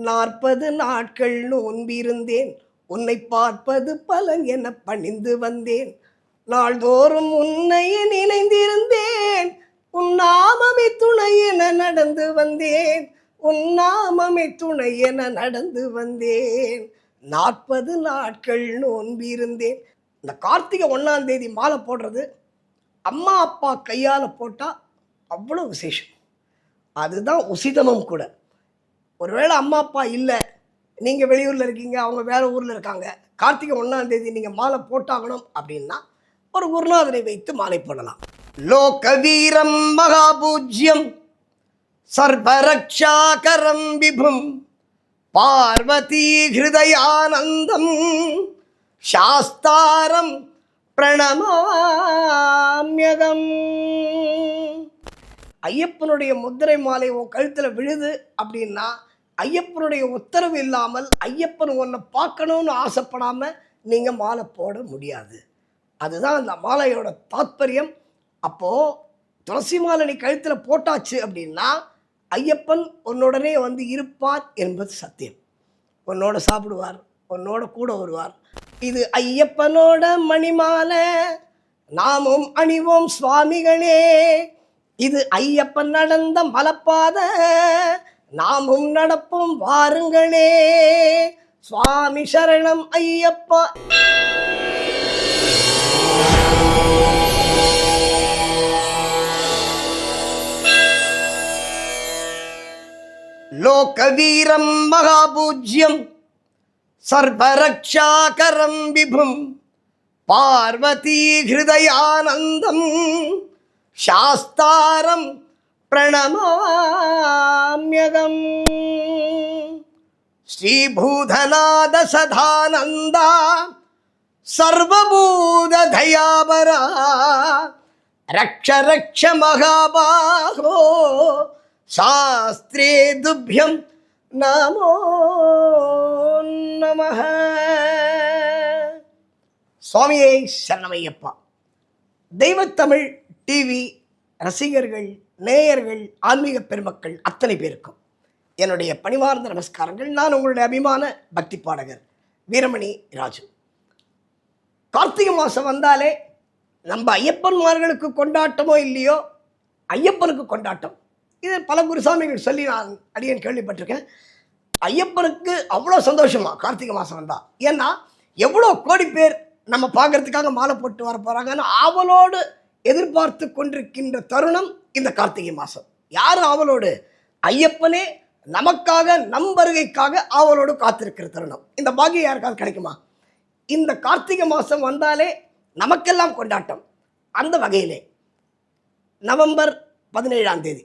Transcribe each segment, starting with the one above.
நாற்பது நாட்கள் நோன்பிருந்தேன். உன்னை பார்ப்பது பலன் என பணிந்து வந்தேன். நாள்தோறும் உன்னை நினைந்திருந்தேன். உன் நாமமே துணை என நடந்து வந்தேன். உன் நாமமே துணை என நடந்து வந்தேன். நாற்பது நாட்கள் நோன்பிருந்தேன். இந்த கார்த்திகை ஒன்றாம் தேதி மாலை போடுறது அம்மா அப்பா கையால் போட்டால் அவ்வளோ விசேஷம். அதுதான் உசிதமும் கூட. ஒருவேளை அம்மா அப்பா இல்லை. நீங்கள் வெளியூரில் இருக்கீங்க அவங்க வேறு ஊரில் இருக்காங்க. கார்த்திகை ஒன்றாந்தேதி நீங்கள் மாலை போட்டாகணும் அப்படின்னா ஒரு குருநாதனை வைத்து மாலை போடலாம். லோக வீரம் மகாபூஜ்யம் சர்வரக்ஷாகரம் விபும் பார்வதி ஹிருதயானந்தம் சாஸ்தாரம் பிரணமாமியகம் ஐயப்பனுடைய முத்திரை மாலை உன் கழுத்தில் விழுது அப்படின்னா ஐயப்பனுடைய உத்தரவு இல்லாமல் ஐயப்பன் ஒன்றை பார்க்கணும்னு ஆசைப்படாமல் நீங்கள் மாலை போட முடியாது. அதுதான் அந்த மாலையோட தாத்பரியம். அப்போது துளசி மாலை நீ கழுத்தில் போட்டாச்சு அப்படின்னா ஐயப்பன் உன்னுடனே வந்து இருப்பார் என்பது சத்தியம். உன்னோட சாப்பிடுவார் உன்னோட கூட வருவார். இது ஐயப்பனோட மணிமாலை. நாமும் அணிவோம் சுவாமிகளே. இது ஐயப்பன் நடந்த மலப்பாத. நாமும் நடப்போம் வாருங்களே. சுவாமி சரணம் ஐயப்பா. லோகவீரம் மகாபூஜ்யம் சர்வரக்ஷாகரம் விபும் பார்வதி ஹிருதயானந்தம் சாஸ்தாரம் பிரணமாமியகம். ஸ்ரீபூதநாத சதானந்தா சர்வபூததயாபரா ரக்ஷ ரக்ஷ மகாபாகோ சாஸ்திரே துப்பியம் நமோ நம சுவாமியை சரணமையப்பா. தெய்வத்தமிழ் டிவி ரசிகர்கள் நேயர்கள் ஆன்மீக பெருமக்கள் அத்தனை பேருக்கும் என்னுடைய பணிவார்ந்த நமஸ்காரங்கள். நான் உங்களுடைய அபிமான பக்தி பாடகர் வீரமணி ராஜு. கார்த்திகை மாதம் வந்தாலே நம்ம ஐயப்பன்மார்களுக்கு கொண்டாட்டமோ இல்லையோ ஐயப்பனுக்கு கொண்டாட்டம். இது பல குருசாமிகள் சொல்லி நான் அடியேன் கேள்விப்பட்டிருக்கேன். ஐயப்பனுக்கு அவ்வளோ சந்தோஷமா கார்த்திகை மாதம் வந்தால் ஏன்னா எவ்வளோ கோடி பேர் நம்ம பார்க்கறதுக்காக மாலை போட்டு வர போகிறாங்கன்னு ஆவலோடு எதிர்பார்த்து கொண்டிருக்கின்ற தருணம் இந்த கார்த்திகை மாதம் யார் ஆவலோடு ஐயப்பனே நமக்காக நம் வருகைக்காக ஆவலோடு காத்திருக்கிற தருணம். இந்த பாகியம் யாருக்காவது கிடைக்குமா? இந்த கார்த்திகை மாதம் வந்தாலே நமக்கெல்லாம் கொண்டாட்டம். அந்த வகையிலே நவம்பர் பதினேழாம் தேதி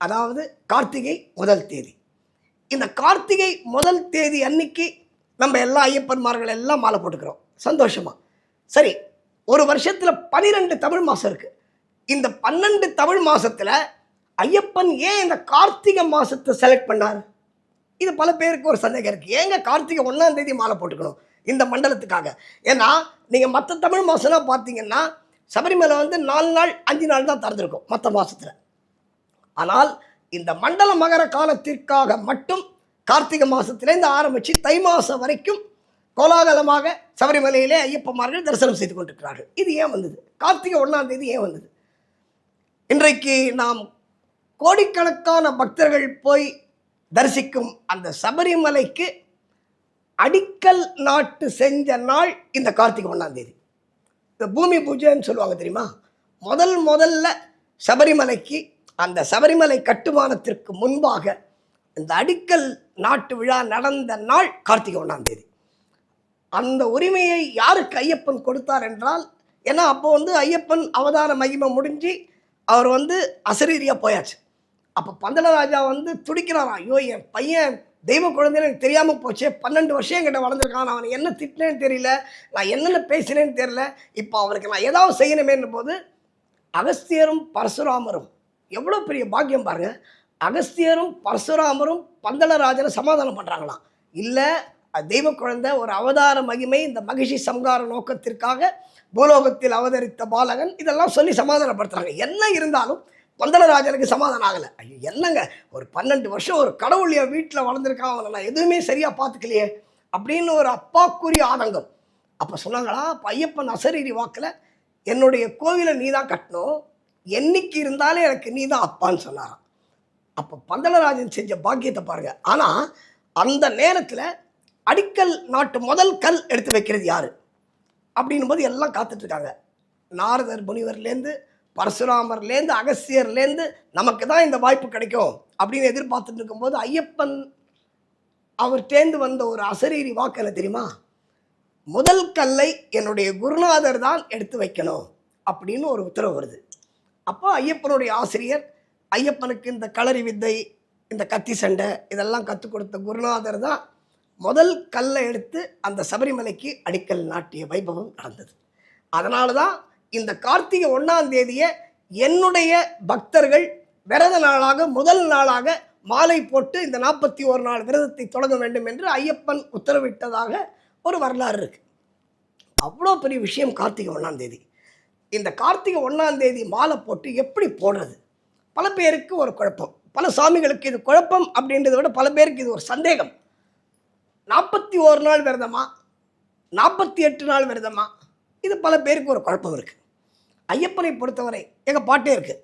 அதாவது கார்த்திகை முதல் தேதி. இந்த கார்த்திகை முதல் தேதி அன்னைக்கு நம்ம எல்லா ஐயப்பன்மார்கள் எல்லாம் மாலை போட்டுக்கிறோம். சந்தோஷமாக சரி ஒரு வருஷத்தில் பனிரெண்டு தமிழ் மாதம் இருக்குது இந்த பன்னெண்டு தமிழ் மாதத்தில் ஐயப்பன் ஏன் இந்த கார்த்திகை மாதத்தை செலக்ட் பண்ணார்? இது பல பேருக்கு ஒரு சந்தேகம் இருக்குது ஏங்க கார்த்திகை ஒன்றாம் தேதி மாலை போட்டுக்கணும் இந்த மண்டலத்துக்காக? ஏன்னா நீங்கள் மற்ற தமிழ் மாதம்லாம் பார்த்தீங்கன்னா சபரிமலை வந்து நாலு நாள் அஞ்சு நாள் தான் திறந்துருக்கும் மற்ற மாதத்தில் ஆனால் இந்த மண்டல மகர காலத்திற்காக மட்டும் கார்த்திகை மாதத்துலேருந்து ஆரம்பித்து தை மாதம் வரைக்கும் கோலாகலமாக சபரிமலையிலே ஐயப்பமார்கள் தரிசனம் செய்து கொண்டிருக்கிறார்கள். இது ஏன் வந்தது? கார்த்திகை ஒன்றாம் தேதி ஏன் வந்தது? இன்றைக்கு நாம் கோடிக்கணக்கான பக்தர்கள் போய் தரிசிக்கும் அந்த சபரிமலைக்கு அடிக்கல் நாட்டு செஞ்ச நாள் இந்த கார்த்திகை ஒன்றாம் தேதி. இந்த பூமி பூஜைன்னு சொல்லுவாங்க தெரியுமா? முதல் முதல்ல சபரிமலைக்கு அந்த சபரிமலை கட்டுமானத்திற்கு முன்பாக இந்த அடிக்கல் நாட்டு விழா நடந்த நாள் கார்த்திகை ஒன்றாம் தேதி. அந்த உரிமையை யாருக்கு ஐயப்பன் கொடுத்தார் என்றால் ஏன்னா அப்போ வந்து ஐயப்பன் அவதார மகிமை முடிஞ்சு அவர் வந்து அசரீரியாக போயாச்சு. அப்போ பந்தலராஜா வந்து துடிக்கிறாராம் ஐயோ என் பையன் தெய்வ குழந்தைன்னு எனக்கு தெரியாமல் போச்சு பன்னெண்டு வருஷம் என்கிட்ட வளர்ந்துருக்கான் அவனை என்ன திட்டினேன்னு தெரியல நான் என்னென்ன பேசினேன்னு தெரியல இப்போ அவனுக்கு நான் ஏதாவது செய்யணுமேன்ற போது அகஸ்தியரும் பரசுராமரும் எவ்வளோ பெரிய பாக்கியம் பாருங்க அகஸ்தியரும் பரசுராமரும் பந்தளராஜனை சமாதானம் பண்ணுறாங்களாம் இல்லை தெய்வ குழந்தை ஒரு அவதார மகிமை இந்த மகிழ்ச்சி சம்கார நோக்கத்திற்காக பூலோகத்தில் அவதரித்த பாலகன் இதெல்லாம் சொல்லி சமாதானப்படுத்துகிறாங்க என்ன இருந்தாலும் பந்தனராஜனுக்கு சமாதானம் ஆகலை. ஐயோ என்னங்க? ஒரு பன்னெண்டு வருஷம் ஒரு கடவுள் என் வீட்டில் வளர்ந்துருக்கான் அவனை நான் எதுவுமே சரியாக பார்த்துக்கலையே அப்படின்னு ஒரு அப்பாக்குரிய ஆதங்கம். அப்போ சொன்னாங்களா அப்போ ஐயப்பன் அசரீரி வாக்கில் என்னுடைய கோவிலை நீ தான் கட்டணும். என்னைக்கு இருந்தாலும் எனக்கு நீ தான் அப்பான்னு சொன்னாராம். அப்போ பந்தளராஜன் செஞ்ச பாக்கியத்தை பாருங்கள் ஆனால் அந்த நேரத்தில் அடிக்கல் நாட்டு முதல் கல் எடுத்து வைக்கிறது யாரு? அப்படின்னும் போது எல்லாம் காத்துட்ருக்காங்க. நாரதர் முனிவர்லேருந்து பரசுராமர்லேருந்து அகஸ்தியர்லேருந்து நமக்கு தான் இந்த வாய்ப்பு கிடைக்கும் அப்படின்னு எதிர்பார்த்துட்டு இருக்கும்போது ஐயப்பன் அவர் தேர்ந்து வந்த ஒரு அசரீரி வாக்கு என்ன தெரியுமா? முதல் கல்லை என்னுடைய குருநாதர் தான் எடுத்து வைக்கணும் அப்படின்னு ஒரு உத்தரவு வருது. அப்போ ஐயப்பனுடைய ஆசிரியர் ஐயப்பனுக்கு இந்த களரி வித்தை இந்த கத்தி சண்டை இதெல்லாம் கற்றுக் கொடுத்த குருநாதர் தான் முதல் கல்லை எடுத்து அந்த சபரிமலைக்கு அடிக்கல் நாட்டிய வைபவம் நடந்தது. அதனால தான் இந்த கார்த்திகை ஒன்றாம் தேதியை என்னுடைய பக்தர்கள் விரத நாளாக முதல் நாளாக மாலை போட்டு இந்த நாற்பத்தி ஒரு நாள் விரதத்தை தொடங்க வேண்டும் என்று ஐயப்பன் உத்தரவிட்டதாக ஒரு வரலாறு இருக்கு. அவ்வளோ பெரிய விஷயம் கார்த்திகை ஒன்றாம் தேதி. இந்த கார்த்திகை ஒன்றாம் தேதி மாலை போட்டு எப்படி போடுறது? பல பேருக்கு ஒரு குழப்பம். பல சாமிகளுக்கு இது குழப்பம் அப்படின்றத விட பல பேருக்கு இது ஒரு சந்தேகம். நாற்பத்தி ஓரு நாள் விரதமா? நாற்பத்தி எட்டு நாள் விரதமா? இது பல பேருக்கு ஒரு குழப்பம் இருக்குது ஐயப்பனை பொறுத்தவரை எங்கள் பாட்டே இருக்குது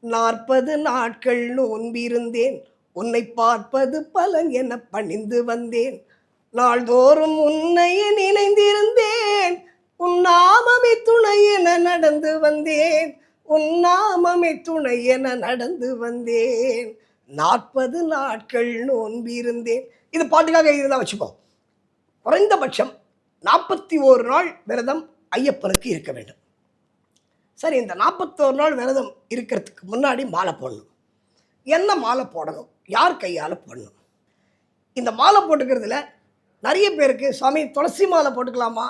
நாற்பது நாட்கள் நோன்பிருந்தேன் உன்னை பார்ப்பது பலன் என பணிந்து வந்தேன். நாள்தோறும் உன்னை நினைந்திருந்தேன் உன் நாமமே துணை என நடந்து வந்தேன். உன் நாமமே துணை என நடந்து வந்தேன். நாற்பது நாட்கள் நோன்பிருந்தேன் இது பாட்டுக்காக இருந்தால் வச்சுப்போம் குறைந்தபட்சம் நாற்பத்தி ஓரு நாள் விரதம் ஐயப்பனுக்கு இருக்க வேண்டும். சரி இந்த நாற்பத்தோரு நாள் விரதம் இருக்கிறதுக்கு முன்னாடி மாலை போடணும். என்ன மாலை போடணும்? யார் கையால் போடணும்? இந்த மாலை போட்டுக்கிறதுல நிறைய பேருக்கு சுவாமி துளசி மாலை போட்டுக்கலாமா?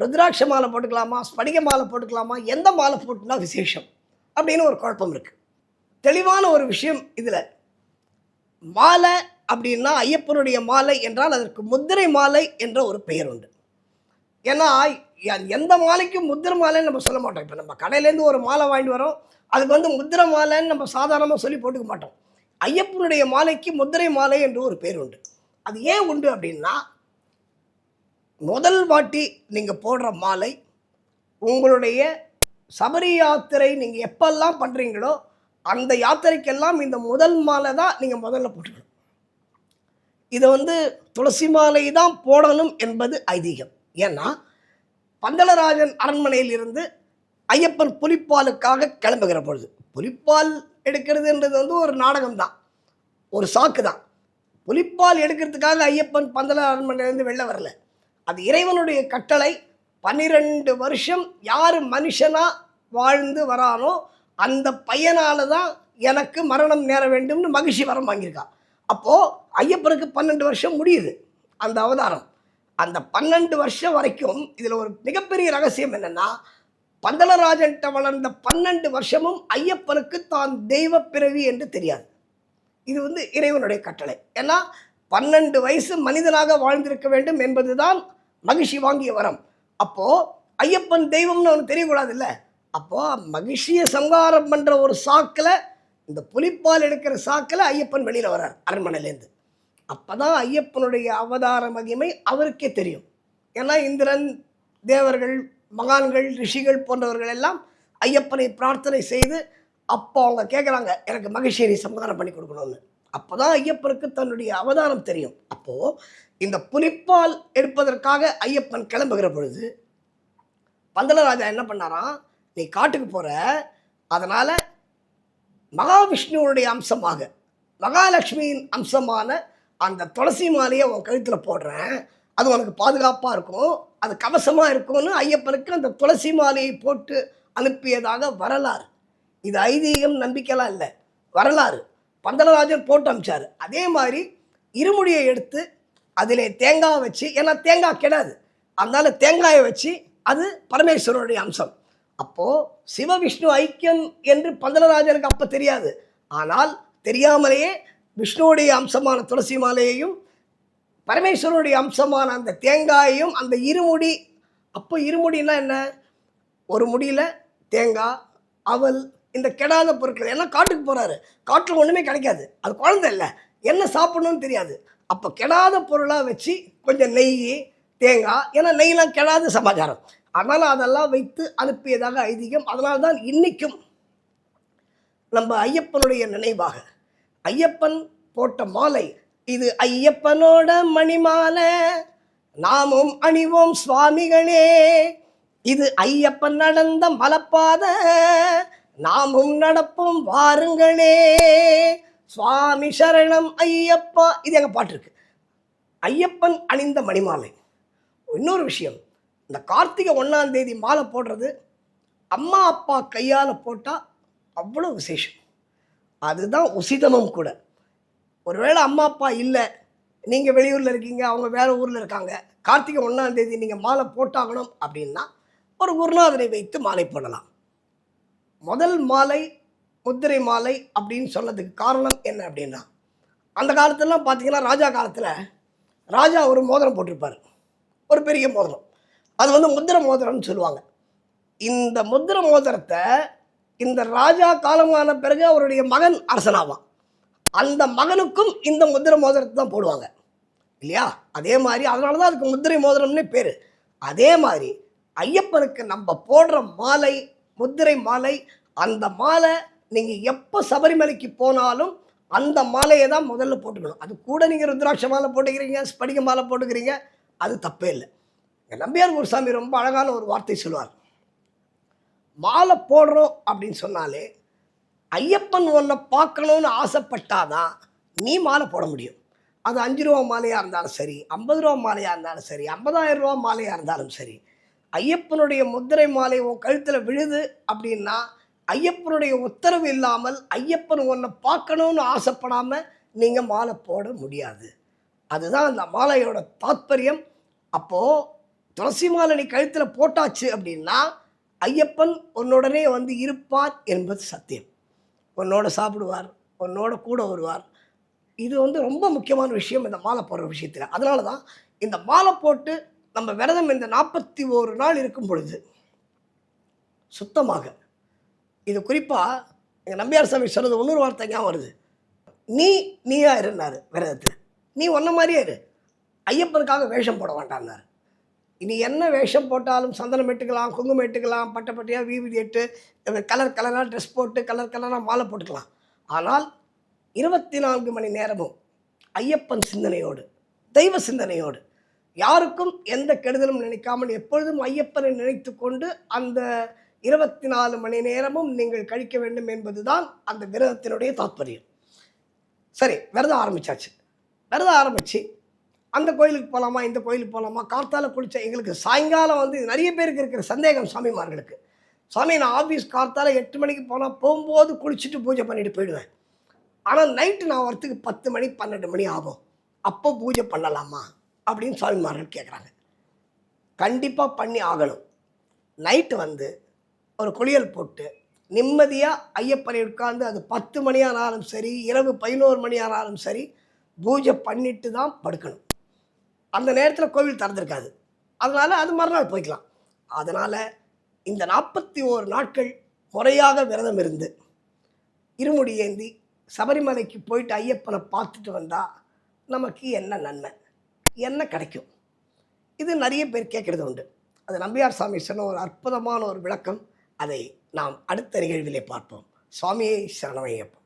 ருத்ராட்ச மாலை போட்டுக்கலாமா? ஸ்படிக மாலை போட்டுக்கலாமா? எந்த மாலை போட்டுனா விசேஷம்? அப்படின்னு ஒரு குழப்பம் இருக்குது தெளிவான ஒரு விஷயம் இதில். மாலை அப்படின்னா ஐயப்பனுடைய மாலை என்றால் அதற்கு முத்திரை மாலை என்ற ஒரு பெயர் உண்டு. ஏன்னா எந்த மாலைக்கும் முத்திரை மாலைன்னு நம்ம சொல்ல மாட்டோம். இப்போ நம்ம கடையிலேருந்து ஒரு மாலை வாங்கிட்டு வரோம். அதுக்கு வந்து முத்திரை மாலைன்னு நம்ம சாதாரணமாக சொல்லி போட்டுக்க மாட்டோம். ஐயப்பனுடைய மாலைக்கு முத்திரை மாலை என்று ஒரு பேர் உண்டு. அது ஏன் உண்டு அப்படின்னா முதல் வாட்டி நீங்கள் போடுற மாலை உங்களுடைய சபரி யாத்திரை நீங்கள் எப்பெல்லாம் பண்ணுறீங்களோ அந்த யாத்திரைக்கெல்லாம் இந்த முதல் மாலை தான் நீங்கள் முதல்ல போட்டுக்கணும். இதை வந்து துளசி மாலை தான் போடணும் என்பது ஐதீகம். ஏன்னா பந்தளராஜன் அரண்மனையில் இருந்து ஐயப்பன் புலிப்பாலுக்காக கிளம்புகிற பொழுது புலிப்பால் எடுக்கிறதுன்றது வந்து ஒரு நாடகம் தான் ஒரு சாக்கு தான். புலிப்பால் எடுக்கிறதுக்காக ஐயப்பன் பந்தள அரண்மனையிலேருந்து வெளில வரல. அது இறைவனுடைய கட்டளை பன்னிரெண்டு வருஷம் யார் மனுஷனாக வாழ்ந்து வரானோ அந்த பையனால தான் எனக்கு மரணம் நேர வேண்டும்னு மகிழ்ச்சி வரம் வாங்கியிருக்கா. அப்போது ஐயப்பனுக்கு பன்னெண்டு வருஷம் முடியுது அந்த அவதாரம். அந்த பன்னெண்டு வருஷம் வரைக்கும் இதில் ஒரு மிகப்பெரிய ரகசியம் என்னென்னா பந்தளராஜன்ட்ட வளர்ந்த பன்னெண்டு வருஷமும் ஐயப்பனுக்கு தான் தெய்வ பிறவி என்று தெரியாது. இது வந்து இறைவனுடைய கட்டளை. ஏன்னா பன்னெண்டு வயசு மனிதனாக வாழ்ந்திருக்க வேண்டும் என்பதுதான் மகிழ்ச்சி வாங்கிய வரம். அப்போது ஐயப்பன் தெய்வம்னு அவனுக்கு தெரியக்கூடாதுல்ல? அப்போது மகிழ்ச்சியை சங்காரம் பண்ணுற ஒரு சாக்கில் இந்த புலிப்பால் எடுக்கிற சாக்கில் ஐயப்பன் வெளியில் வரார் அரண்மனையிலேருந்து அப்போ தான் ஐயப்பனுடைய அவதார மகிமை அவருக்கே தெரியும். ஏன்னா இந்திரன் தேவர்கள் மகான்கள் ரிஷிகள் போன்றவர்கள் எல்லாம் ஐயப்பனை பிரார்த்தனை செய்து அப்போ அவங்க கேட்குறாங்க எனக்கு மகிழ்ச்சியை சமாதானம் பண்ணி கொடுக்கணும்னு. அப்பதான் ஐயப்பனுக்கு தன்னுடைய அவதாரம் தெரியும். அப்போது இந்த புலிப்பால் எடுப்பதற்காக ஐயப்பன் கிளம்புகிற பொழுது பந்தளராஜா என்ன பண்ணாராம் நீ காட்டுக்கு போகிற அதனால் மகாவிஷ்ணுவனுடைய அம்சமாக மகாலட்சுமியின் அம்சமான அந்த துளசி மாலையை உன் கழுத்தில் போடுறேன். அது உனக்கு பாதுகாப்பாக இருக்கும். அது கவசமாக இருக்கும்னு ஐயப்பனுக்கு அந்த துளசி மாலையை போட்டு அனுப்பியதாக வரலாறு. இது ஐதீகம் நம்பிக்கைலாம் இல்லை. வரலாறு. பந்தலராஜன் போட்டு அமிச்சார். அதே மாதிரி இருமுடியை எடுத்து அதிலே தேங்காய் வச்சு ஏன்னா தேங்காய் கெடாது. அதனால தேங்காயை வச்சு அது பரமேஸ்வரனுடைய அம்சம். அப்போது சிவ விஷ்ணு ஐக்கியம் என்று பந்தலராஜனுக்கு அப்போ தெரியாது. ஆனால் தெரியாமலேயே விஷ்ணுவுடைய அம்சமான துளசி மாலையையும் பரமேஸ்வரனுடைய அம்சமான அந்த தேங்காயையும் அந்த இருமுடி அப்போ இருமுடின்னா என்ன? ஒரு முடியில் தேங்காய் அவல் இந்த கெடாத பொருட்கள் எல்லாம் காட்டுக்கு போகிறாரு காட்டில் ஒன்றுமே கிடைக்காது. அது குழந்தை இல்லை. என்ன சாப்பிடணும்னு தெரியாது. அப்போ கெடாத பொருளாக வச்சு கொஞ்சம் நெய் தேங்காய் ஏன்னா நெய்லாம் கெடாத சமாச்சாரம். அதனால் அதெல்லாம் வைத்து அனுப்பியதாக ஐதீகம். அதனால் தான் இன்றைக்கும் நம்ம ஐயப்பனுடைய நினைவாக. ஐயப்பன் போட்ட மாலை இது ஐயப்பனோட மணிமாலை. நாமும் அணிவோம் சுவாமிகளே இது ஐயப்பன் நடந்த மலப்பாத. நாமும் நடப்போம் வாருங்களே சுவாமி சரணம் ஐயப்பா. இது எங்கள் பாட்டு இருக்கு ஐயப்பன் அணிந்த மணிமாலை. இன்னொரு விஷயம் இந்த கார்த்திகை ஒன்றாம் தேதி மாலை போடுறது அம்மா அப்பா கையால் போட்டால் அவ்வளோ விசேஷம். அதுதான் உசிதமும் கூட. ஒருவேளை அம்மா அப்பா இல்லை நீங்கள் வெளியூரில் இருக்கீங்க அவங்க வேறு ஊரில் இருக்காங்க கார்த்திகை ஒன்றாம் தேதி நீங்கள் மாலை போட்டாகணும் அப்படின்னா ஒரு குருநாதனை வைத்து மாலை போடலாம். முதல் மாலை முத்திரை மாலை அப்படின்னு சொன்னதுக்கு காரணம் என்ன அப்படின்னா அந்த காலத்துலலாம் பார்த்தீங்கன்னா ராஜா காலத்தில் ராஜா ஒரு மோதிரம் போட்டிருப்பார். ஒரு பெரிய மோதிரம். அது வந்து முத்திர மோதிரம்னு சொல்லுவாங்க. இந்த முத்திர மோதிரத்தை இந்த ராஜா காலமான பிறகு அவருடைய மகன் அரசனாவான். அந்த மகனுக்கும் இந்த முத்திர மோதிரத்தை தான் போடுவாங்க. இல்லையா? அதே மாதிரி அதனால தான் அதுக்கு முத்திரை மோதிரம்னே பேர். அதே மாதிரி ஐயப்பனுக்கு நம்ம போடுற மாலை முத்திரை மாலை அந்த மாலை நீங்கள் எப்போ சபரிமலைக்கு போனாலும் அந்த மாலையை தான் முதல்ல போட்டுக்கணும். அது கூட நீங்கள் ருத்ராட்ச மாலை போட்டுக்கிறீங்க ஸ்படிக மாலை போட்டுக்கிறீங்க அது தப்பே இல்லை. நம்பியார் குருசாமி ரொம்ப அழகான ஒரு வார்த்தை சொல்லுவார். மாலை போடுறோம் அப்படின்னு சொன்னாலே ஐயப்பன் ஒன்றை பார்க்கணும்னு ஆசைப்பட்டாதான் நீ மாலை போட முடியும். அது அஞ்சு ரூபா மாலையாக இருந்தாலும் சரி ஐம்பது ரூபா மாலையாக இருந்தாலும் சரி ஐம்பதாயிரம் ரூபா மாலையாக இருந்தாலும் சரி ஐயப்பனுடைய முத்திரை மாலை உன் கழுத்தில் விழுது அப்படின்னா ஐயப்பனுடைய உத்தரவு இல்லாமல் ஐயப்பன் ஒன்றை பார்க்கணும்னு ஆசைப்படாமல் நீங்கள் மாலை போட முடியாது. அதுதான் அந்த மாலையோட தாத்பரியம். அப்போது துளசி மாலை நீ கழுத்தில் போட்டாச்சு அப்படின்னா ஐயப்பன் உன்னுடனே வந்து இருப்பார் என்பது சத்தியம். உன்னோட சாப்பிடுவார் உன்னோட கூட வருவார். இது வந்து ரொம்ப முக்கியமான விஷயம் இந்த மாலை போடுற விஷயத்தில். அதனால தான் இந்த மாலை போட்டு நம்ம விரதம் இந்த நாற்பத்தி ஒரு நாள் இருக்கும் பொழுது சுத்தமாக இது குறிப்பாக எங்கள் நம்பியார் சாமி சொன்னது இன்னொரு வார்த்தை ஞாபகம் வருது. நீ நீயா இருந்தார் விரதத்தில். நீ ஒன்ன மாதிரியே இரு. ஐயப்பனுக்காக வேஷம் போட வேண்டாம்னாரு. இனி என்ன வேஷம் போட்டாலும் சந்தனம் எட்டுக்கலாம் குங்குமம் எட்டுக்கலாம் பட்டை பட்டையாக வீவிடி கலர் கலராக ட்ரெஸ் போட்டு கலர் கலராக மாலை போட்டுக்கலாம். ஆனால் இருபத்தி நான்கு மணி நேரமும் ஐயப்பன் சிந்தனையோடு தெய்வ சிந்தனையோடு யாருக்கும் எந்த கெடுதலும் நினைக்காமல் எப்பொழுதும் ஐயப்பனை நினைத்து கொண்டு அந்த இருபத்தி நாலு மணி நேரமும் நீங்கள் கழிக்க வேண்டும் என்பதுதான் அந்த விரதத்தினுடைய தாற்பயம் சரி விரதம் ஆரம்பிச்சாச்சு. விரதம் ஆரம்பித்து அந்த கோயிலுக்கு போகலாமா இந்த கோயிலுக்கு போகலாமா கார்த்தால குளிச்ச எங்களுக்கு சாயங்காலம் வந்து நிறைய பேருக்கு இருக்கிற சந்தேகம் சாமிமார்களுக்கு. சாமி நான் ஆஃபீஸ் கார்த்தால எட்டு மணிக்கு போனால் போகும்போது குளிச்சுட்டு பூஜை பண்ணிட்டு போயிடுவேன். ஆனால் நைட்டு நான் வரத்துக்கு பத்து மணி பன்னெண்டு மணி ஆகும். அப்போ பூஜை பண்ணலாமா? அப்படின்னு சாமிமார்கள் கேட்குறாங்க கண்டிப்பாக பண்ணி ஆகணும். நைட்டு வந்து ஒரு குளியல் போட்டு நிம்மதியாக ஐயப்பனை உட்கார்ந்து அது பத்து மணியானாலும் சரி இரவு பதினோரு மணி ஆனாலும் சரி பூஜை பண்ணிட்டு தான் படுக்கணும். அந்த நேரத்தில் கோவில் திறந்திருக்காது. அதனால் அது மறுநாள் போய்க்கலாம். அதனால் இந்த நாற்பத்தி ஓரு நாட்கள் முறையாக விரதம் இருந்து இருமுடி ஏந்தி சபரிமலைக்கு போயிட்டு ஐயப்பனை பார்த்துட்டு வந்தால் நமக்கு என்ன நன்மை? என்ன கிடைக்கும்? இது நிறைய பேர் கேட்குறது உண்டு. அது நம்பியார் சாமி சொன்ன ஒரு அற்புதமான ஒரு விளக்கம். அதை நாம் அடுத்த நிகழ்விலே பார்ப்போம். சுவாமியை சரணமையப்பா